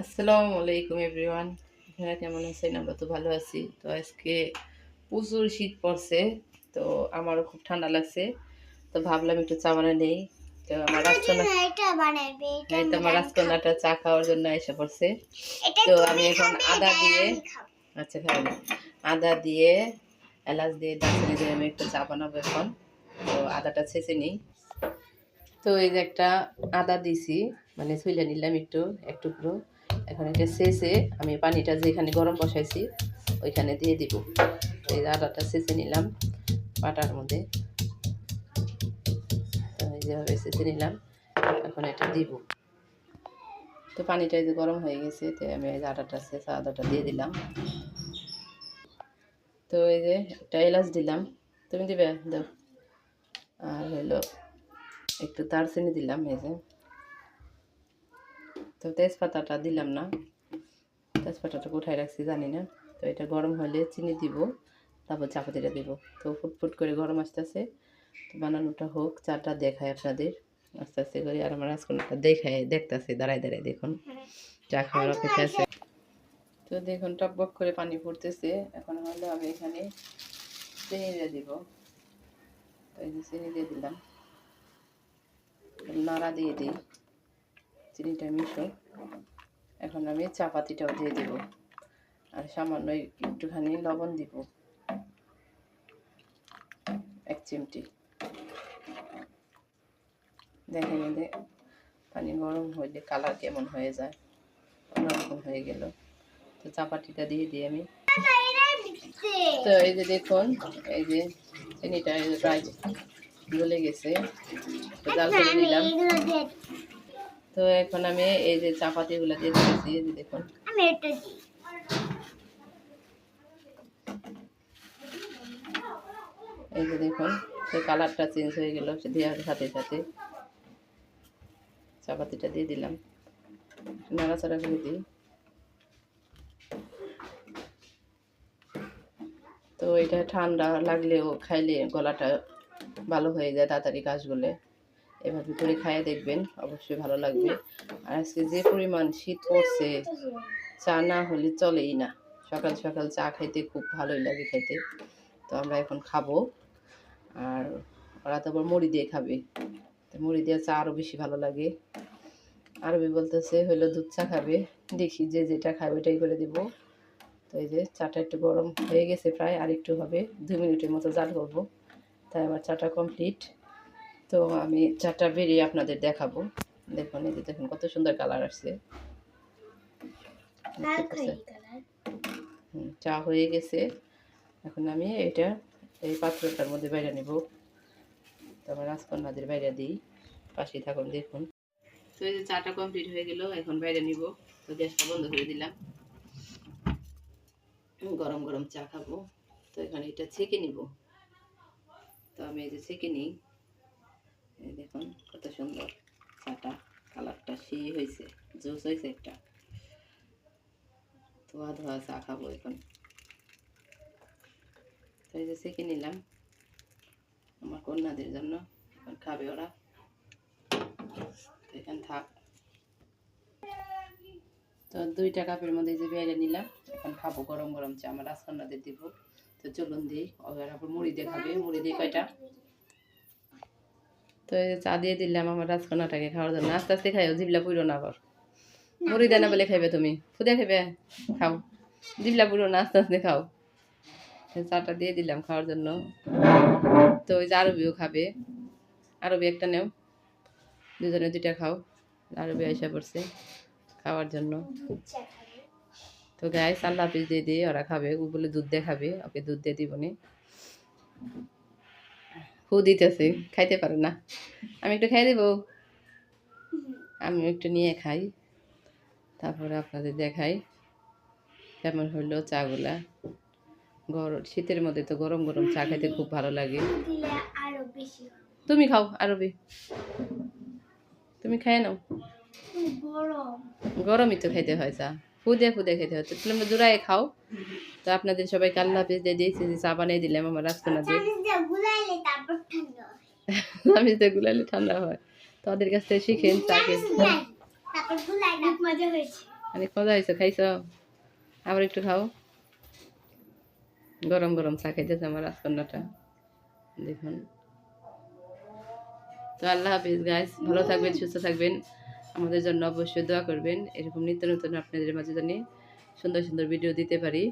আসসালামু আলাইকুম এভরিওয়ান। আপনারা কেমন আছেন? আমরা তো ভালো আছি। তো আজকে প্রচুর শীত পড়ছে তো আমারও খুব ঠান্ডা লাগছে। তো ভাবলাম একটু চা বানিয়ে নেই। তো আমার রাজকন্যা তো আমার রাজকন্যাটা চা খাওয়ার জন্য এসে পড়ছে। তো আমি এখন আদা দিয়ে আচ্ছা খাবেন আদা দিয়ে এলাচ দিয়ে দারচিনি দিয়ে আমি একটু চা বানাবো এখন। তো আদাটা ছেঁচে নিই। তো এই যে একটা আদা দিছি মানে ছুইলে নিলাম একটু এক টুকরো। এখন এটা ছেঁচে আমি পানিটা যেখানে গরম বসাইছি, ওইখানে দিয়ে দিব। এই আদাটা ছেঁচে নিলাম পাটার মধ্যে। যেভাবে ছেঁচে নিলাম, এখন এটা দিব। তো পানিটা যে গরম হয়ে গেছে, তো আমি এই আদাটা ছেঁচা আদাটা দিয়ে দিলাম। তো এই যে একটা এলাচ দিলাম। তুমি দিবে? দাও। আর হলো একটু দারচিনি দিলাম এই যে। তো তেজপাতাটা দিলাম না। তেজপাতাটা কোথায় রাখছি জানি না। তো এটা গরম হলে চিনি দিব, তারপর চাপাতিটা দিব। তো ফুটফুট করে গরম আসতেছে। তো বানানোটা হোক, চাটা দেখায় আপনাদের। আস্তে আস্তে করে আর আমার রাজকন্যাটা দেখায়, দেখতেছে, দাঁড়ায় দাঁড়ায় দেখুন। চা খাওয়ার অপেক্ষা আছে। তো দেখুন টকবক করে পানি পড়তেছে এখন হলো আমি এখানে চিনি দিয়ে দিব। চিনি দিয়ে দিলাম। নাড়া দিয়ে দিই। চিনিটা মিশো এখন আমি চাপাতিটাও দিয়ে দিব। আর সামান্য একটুখানি লবণ দিব। এক চিমটি। দেখে এদের পানি গরম হইলে কালার কেমন হয়ে যায়? অন্যরকম হয়ে গেল। তো চাপাতিটা দিয়ে দিই আমি। তো এই যে দেখুন, এই যে চিনিটা প্রায় গলে গেছে। তো জাল করে। তো এখন আমি এই যে চাপাতিগুলো দিয়ে দিয়েছি এই যে দেখুন। আমি এটা দিই। এই যে দেখুন সে কালারটা চেঞ্জ হয়ে গেল সে দেওয়ার সাথে সাথে চাপাতিটা দিয়ে দিলাম। নাড়াচাড়া করে দিই। তো এটা ঠান্ডা লাগলেও খাইলে গলাটা ভালো হয়ে যায় তাড়াতাড়ি কাশগুলে। এভাবে করে খাইয়ে দেখবেন, অবশ্যই ভালো লাগবে। আর আজকে যে পরিমাণ শীত পড়ছে, চা না হলে চলেই না। সকাল সকাল চা খাইতে খুব ভালোই লাগে খাইতে তো আমরা এখন খাব। আর ওরা তো আবার মুড়ি দিয়ে খাবে। তো মুড়ি দিয়ে চা আরও বেশি ভালো লাগে। আরবি বলতেছে, হইল দুধ চা খাবে। দেখি যে যেটা খাবে ওইটাই করে দিব। তো এই যে চাটা একটু গরম হয়ে গেছে প্রায়, আর একটু হবে। দু মিনিটের মতো জাল করব। তাই আমার চাটা কমপ্লিট তো আমি চাটা বেরিয়ে আপনাদের দেখাবো। দেখুন এই যে দেখুন কত সুন্দর কালার আসছে। চা হয়ে গেছে। এখন আমি এটা এই পাত্রটার মধ্যে বাইরে নেব। তারপর রাজকন্যাদের বাইরে দিই। পাশে থাকুন দেখুন। তো এই যে চাটা কমপ্লিট হয়ে গেল এখন বাইরে নিব। তো গ্যাসটা বন্ধ করে দিলাম। গরম গরম চা খাব। তো এখানে এটা ছেঁকে নিব। তো আমি এই যে ছেঁকে নিই। এই দেখুন কত সুন্দর। চাটা কালারটা সেই হয়েছে, জুস হয়েছে একটা। ধোয়া ধোয়া চা খাব এখন। তো এই যে সেঁকে নিলাম। আমার কন্যাদের জন্য এখন খাবে ওরা। এখানে থাক। তো দুইটা কাপের মধ্যে যে বেড়ে নিলাম। এখন খাব গরম গরম চা। আমার রাজকন্যাদের দিব। তো চলুন দিই ওরা মুড়ি দিয়ে খাবে। মুড়ি দিয়ে কয়টা? তো এই চা দিয়ে দিলাম আমার রাজকন্যাটাকে খাওয়ার জন্য। আস্তে আস্তে খাইও জিবলা পুরো না আবার। মুড়ি দেয় না বলে খাইবে তুমি। ফুদে খাইবে? খাও। জিবলা পুরো না আস্তে আস্তে খাও। চাটা দিয়ে দিলাম খাওয়ার জন্য। তো ওই যে আরবিও খাবে। আরবি একটা নেও। দুজনে দুইটা খাও। আরবি আইসা পড়ছে খাওয়ার জন্য। তো গায়ে সাল্লা পিস দিয়ে দিয়ে ওরা খাবে। ও বলে দুধ দিয়ে খাবে। ওকে দুধ দিয়ে দিব নি হু দিতেছে খাইতে পারে না। আমি একটু খাই দেবো? আমি একটু নিয়ে খাই। তারপরে আপনাদের দেখাই। কেমন হইল চাগুলা? গরম শীতের মধ্যে তো গরম গরম চা খাইতে খুব ভালো লাগে। তুমি খাও আরবি। তুমি খাই নাও। গরমই তো খাইতে হয় চা। ফুদে ফুদে খেতে হয়। তো তুমি জোড়ায় খাও। তো আপনাদের সবাইকে আল্লাহ হাফিজ দিয়ে দিয়েছি যে চা বানিয়ে দিলাম আমার রাজকন্যাদের চামিচ দিয়ে ঠান্ডা হয়। আমি তো গুলালে ঠান্ডা হয়। তো ওদের কাছ থেকে শিখেন চা অনেক মজা হয়েছে। খাইছ? আবার একটু খাও। গরম গরম চা খাইতেছে আমার রাজকন্যাটা। দেখুন। তো আল্লাহ হাফিজ গাইস ভালো থাকবেন সুস্থ থাকবেন। আমাদের জন্য অবশ্যই দোয়া করবেন। এরকম নিত্য নতুন আপনাদের মাঝে জানি সুন্দর সুন্দর ভিডিও দিতে পারি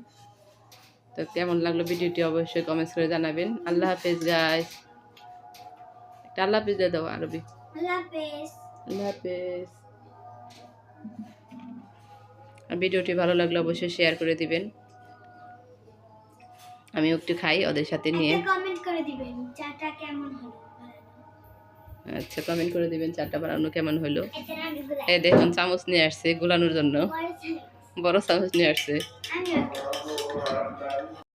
তো কেমন লাগল ভিডিওটি অবশ্যই কমেন্টস করে জানাবেন। আল্লাহ হাফিজ গাইস একটা আল্লাহ হাফিজ দিয়ে দাও আরবি। আল্লাহ হাফেজ। আল্লাহ হাফিজ। আর ভিডিওটি ভালো লাগলে অবশ্যই শেয়ার করে দিবেন। আমি একটু খাই ওদের সাথে নিয়ে। কমেন্ট করে দিবেন চাটা কেমন হলো? আচ্ছা কমেন্ট করে দিবেন চারটা বানানো কেমন হলো। এই দেখুন চামচ নিয়ে আসছে গুলানোর জন্য। বড় চামচ। নিয়ে আসছে।